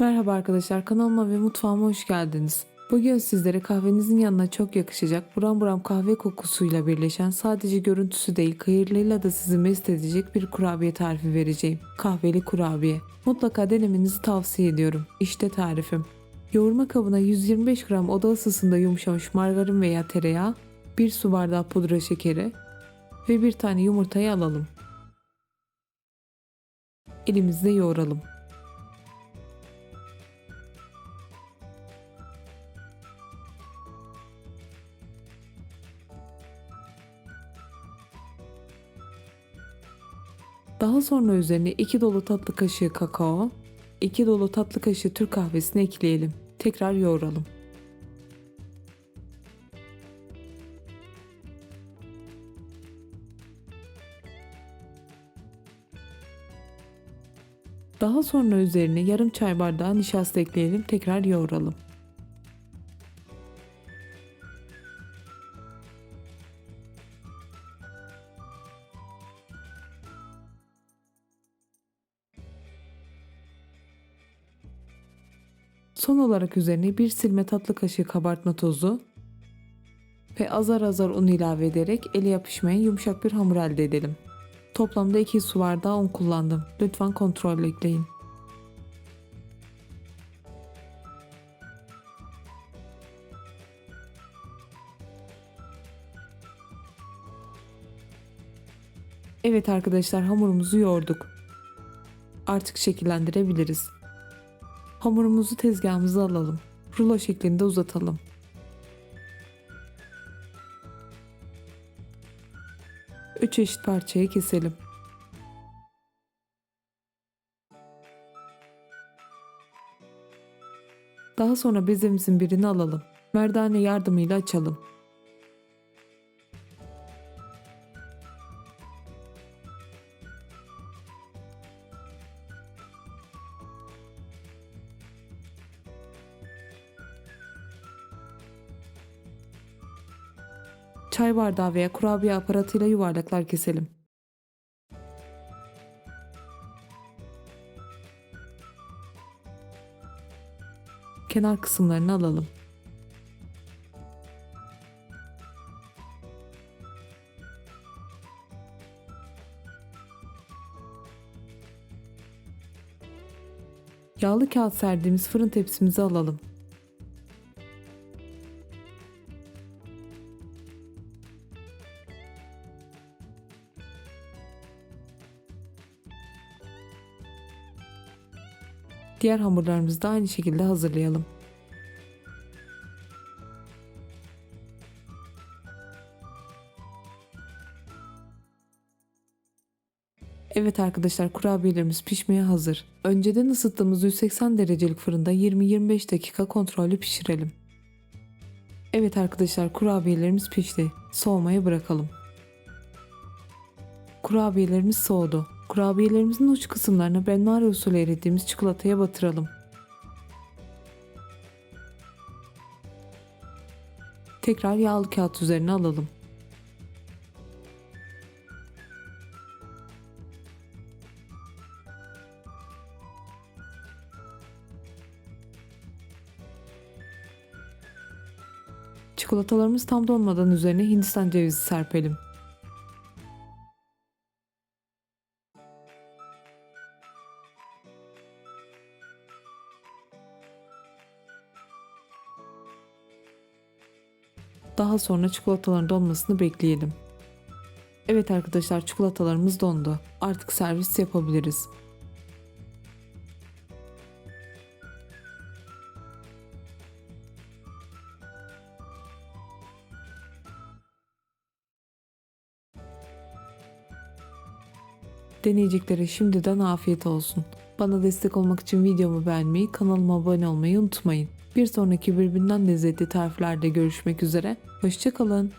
Merhaba arkadaşlar kanalıma ve mutfağıma hoş geldiniz. Bugün sizlere kahvenizin yanına çok yakışacak buram buram kahve kokusuyla birleşen sadece görüntüsü değil kıyırlığıyla da sizi mest edecek bir kurabiye tarifi vereceğim. Kahveli kurabiye. Mutlaka denemenizi tavsiye ediyorum. İşte tarifim. Yoğurma kabına 125 gram oda ısısında yumuşamış margarin veya tereyağı, 1 su bardağı pudra şekeri ve bir tane yumurtayı alalım. Elimizde yoğuralım. Daha sonra üzerine 2 dolu tatlı kaşığı kakao, 2 dolu tatlı kaşığı Türk kahvesini ekleyelim. Tekrar yoğuralım. Daha sonra üzerine yarım çay bardağı nişasta ekleyelim. Tekrar yoğuralım. Son olarak üzerine bir silme tatlı kaşığı kabartma tozu ve azar azar un ilave ederek ele yapışmayan yumuşak bir hamur elde edelim. Toplamda 2 su bardağı un kullandım. Lütfen kontrollü ekleyin. Evet arkadaşlar hamurumuzu yoğurduk. Artık şekillendirebiliriz. Hamurumuzu tezgahımıza alalım. Rulo şeklinde uzatalım. Üç eşit parçaya keselim. Daha sonra bezemizin birini alalım. Merdane yardımıyla açalım. Çay bardağı veya kurabiye aparatıyla yuvarlaklar keselim. Kenar kısımlarını alalım. Yağlı kağıt serdiğimiz fırın tepsimizi alalım. Diğer hamurlarımızı da aynı şekilde hazırlayalım. Evet arkadaşlar kurabiyelerimiz pişmeye hazır. Önceden ısıttığımız 180 derecelik fırında 20-25 dakika kontrollü pişirelim. Evet arkadaşlar kurabiyelerimiz pişti. Soğumaya bırakalım. Kurabiyelerimiz soğudu. Kurabiyelerimizin uç kısımlarına benmari usulü eridiğimiz çikolataya batıralım. Tekrar yağlı kağıt üzerine alalım. Çikolatalarımız tam donmadan üzerine Hindistan cevizi serpelim. Daha sonra çikolataların donmasını bekleyelim. Evet arkadaşlar çikolatalarımız dondu. Artık servis yapabiliriz. Deneyeceklere şimdiden afiyet olsun. Bana destek olmak için videomu beğenmeyi, kanalıma abone olmayı unutmayın. Bir sonraki birbirinden lezzetli tariflerde görüşmek üzere. Hoşçakalın.